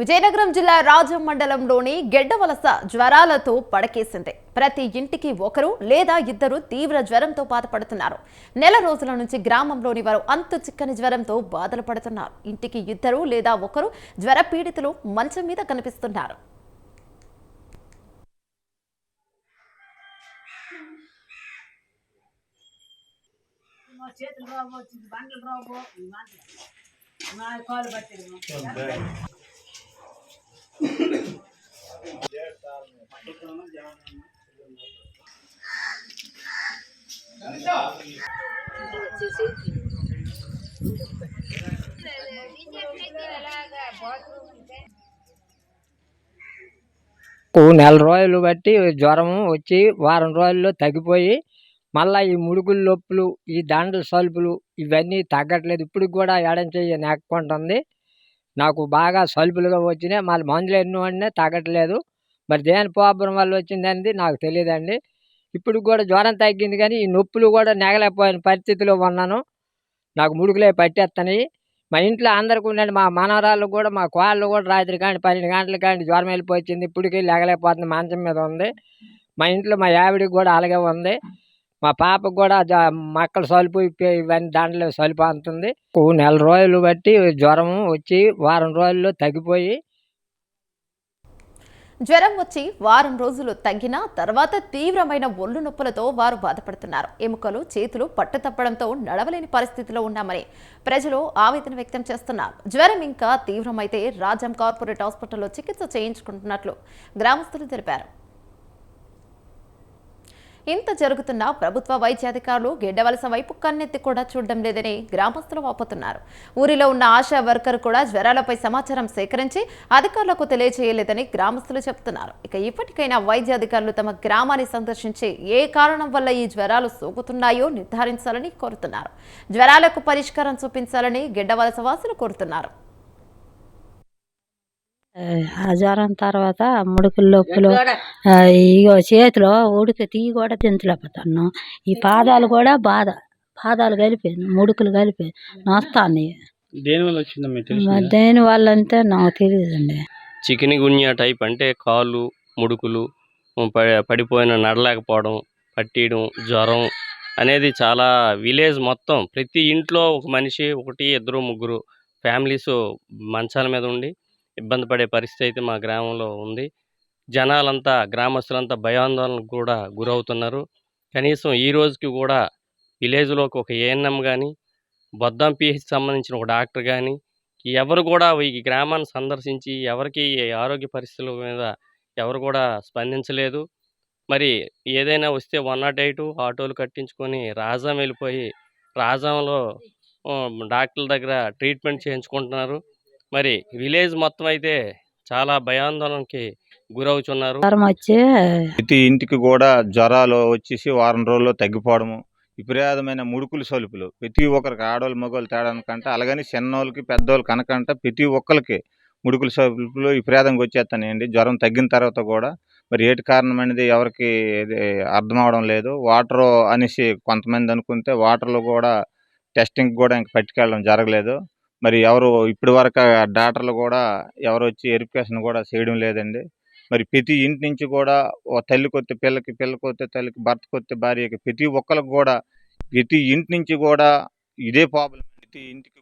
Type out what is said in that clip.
విజయనగరం జిల్లా రాజం మండలంలోని గెడ్డవలస జ్వరాలతో పడకేసింది. ప్రతి ఇంటికి ఒకరు లేదా ఇద్దరు తీవ్ర జ్వరంతో బాధపడుతున్నారు. నెల రోజుల నుంచి గ్రామంలోని వారు అంతు చిక్కని జ్వరంతో బాధలు పడుతున్నారు. ఇంటికి ఇద్దరు లేదా ఒకరు జ్వర పీడితులు మంచం మీద కనిపిస్తున్నారు. చేతులు రావు బండలు రావు కాలు పట్టేది. నెల రోజులు బట్టి జ్వరం వచ్చి వారం రోజుల్లో తగ్గిపోయి మళ్ళా ఈ ముడుకులు నొప్పులు ఈ దండల సలుపులు ఇవన్నీ తగ్గట్లేదు. ఇప్పుడు కూడా ఎడం చెయ్యి నెక్కుంటుంది నాకు బాగా సలుపులుగా వచ్చినాయి. మళ్ళీ మందులు ఎన్నో వాడినా తగ్గట్లేదు. మరి దేని ప్రాబ్లం వల్ల వచ్చిందనేది నాకు తెలియదండి. ఇప్పుడు కూడా జ్వరం తగ్గింది కానీ ఈ నొప్పులు కూడా నెగలేకపోయిన పరిస్థితిలో ఉన్నాను. నాకు ముడుకులే పట్టేస్తున్నాయి మా ఇంట్లో అందరికీ ఉండండి మా మనవరాళ్ళు కూడా మా కోళ్ళు కూడా రాత్రి కానీ పన్నెండు గంటలు కానీ జ్వరం వెళ్ళిపోయింది. ఇప్పటికీ లేగలేకపోతుంది మంచం మీద ఉంది. మా ఇంట్లో మా ఆవిడకి కూడా అలాగే ఉంది. మా పాపకు కూడా మక్కలు సలుపు ఇవన్నీ దాంట్లో సలుపు అంతుంది. నెల రోజులు బట్టి జ్వరం వచ్చి వారం రోజుల్లో తగ్గిపోయి జ్వరం వచ్చి వారం రోజులు తగ్గినా తర్వాత తీవ్రమైన ఒళ్ళు నొప్పులతో వారు బాధపడుతున్నారు. ఎముకలు చేతులు పట్టుతప్పడంతో నడవలేని పరిస్థితిలో ఉన్నామని ప్రజలు ఆవేదన వ్యక్తం చేస్తున్నారు. జ్వరం ఇంకా తీవ్రమైతే రాజం కార్పొరేట్ హాస్పిటల్లో చికిత్స చేయించుకుంటున్నట్లు గ్రామస్తులు తెలిపారు. ఇంత జరుగుతున్న ప్రభుత్వ వైద్యాధికారులు గెడ్డవలస వైపు కన్నెత్తి కూడా చూడడం లేదని గ్రామస్తులు వాపోతున్నారు. ఊరిలో ఉన్న ఆశా వర్కర్ కూడా జ్వరాలపై సమాచారం సేకరించి అధికారులకు తెలియజేయలేదని గ్రామస్తులు చెబుతున్నారు ఇక ఇప్పటికైనా వైద్యాధికారులు తమ గ్రామాన్ని సందర్శించి ఏ కారణం వల్ల ఈ జ్వరాలు సోకుతున్నాయో నిర్ధారించాలని కోరుతున్నారు. జ్వరాలకు పరిష్కారం చూపించాలని గెడ్డవలస వాసులు కోరుతున్నారు. ఆ జ్వరం తర్వాత ముడుకులు నొప్పులు ఇగో చేతిలో ఉడికి తీ కూడా దించలేకపోతాను ఈ పాదాలు కూడా బాధ పాదాలు కలిపాను ముడుకులు కలిపి నొస్తాను దేని వల్ల వచ్చిందో మీకు తెలుసు దేని వల్ల అంటే నాకు తెలియదండి. చికెన్ గున్యా టైప్ అంటే కాళ్ళు ముడుకులు పడిపోయిన నడలేకపోవడం పట్టేయడం జ్వరం అనేది చాలా విలేజ్ మొత్తం. ప్రతి ఇంట్లో ఒక మనిషి ఒకటి ఇద్దరు ముగ్గురు ఫ్యామిలీస్ మంచాల మీద ఉండి ఇబ్బంది పడే పరిస్థితి అయితే మా గ్రామంలో ఉంది. జనాలంతా గ్రామస్తులంతా భయాందోళనకు కూడా గురవుతున్నారు. కనీసం ఈ రోజుకి కూడా విలేజ్లోకి ఒక ఏఎన్ఎం కానీ బొద్దం పిహెచ్ సంబంధించిన ఒక డాక్టర్ కానీ ఎవరు కూడా ఈ గ్రామాన్ని సందర్శించి ఎవరికి ఆరోగ్య పరిస్థితుల మీద ఎవరు కూడా స్పందించలేదు. మరి ఏదైనా వస్తే వన్ నాట్ ఎయిట్ ఆటోలు కట్టించుకొని రాజాం వెళ్ళిపోయి రాజాంలో డాక్టర్ల దగ్గర ట్రీట్మెంట్ చేయించుకుంటున్నారు. మరి విలేజ్ మొత్తం అయితే చాలా భయాందోళనకి గురవుతున్నారు వచ్చి ప్రతి ఇంటికి కూడా జ్వరాలు వచ్చేసి వారం రోజుల్లో తగ్గిపోవడము విపరీతమైన ముడుకులు సలుపులు. ప్రతి ఒక్కరికి ఆడవాళ్ళు మగవాళ్ళు తేడా కంటే అలాగని చిన్నోళ్ళకి పెద్దోళ్ళకి కనకంట ప్రతి ఒక్కరికి ముడుకులు సలుపులు విపరీతంగా వచ్చేస్తాయండి జ్వరం తగ్గిన తర్వాత కూడా మరి ఏటి కారణం అనేది ఎవరికి అర్థం అవడం లేదు. వాటర్ అనేసి కొంతమంది అనుకుంటే వాటర్లో కూడా టెస్టింగ్ కూడా ఇంక పట్టుకెళ్ళడం జరగలేదు. మరి ఎవరు ఇప్పటి వరకు డాక్టర్లు కూడా ఎవరు వచ్చి వెరిఫికేషన్ కూడా చేయడం లేదండి. మరి ప్రతి ఇంటి నుంచి కూడా ఓ తల్లి కొత్తే పిల్లకి పిల్ల కొత్తే తల్లికి భర్త కొత్తే భార్యకి ప్రతి ఒక్కరికి కూడా ప్రతి ఇంటి నుంచి కూడా ఇదే ప్రాబ్లం ప్రతి ఇంటికి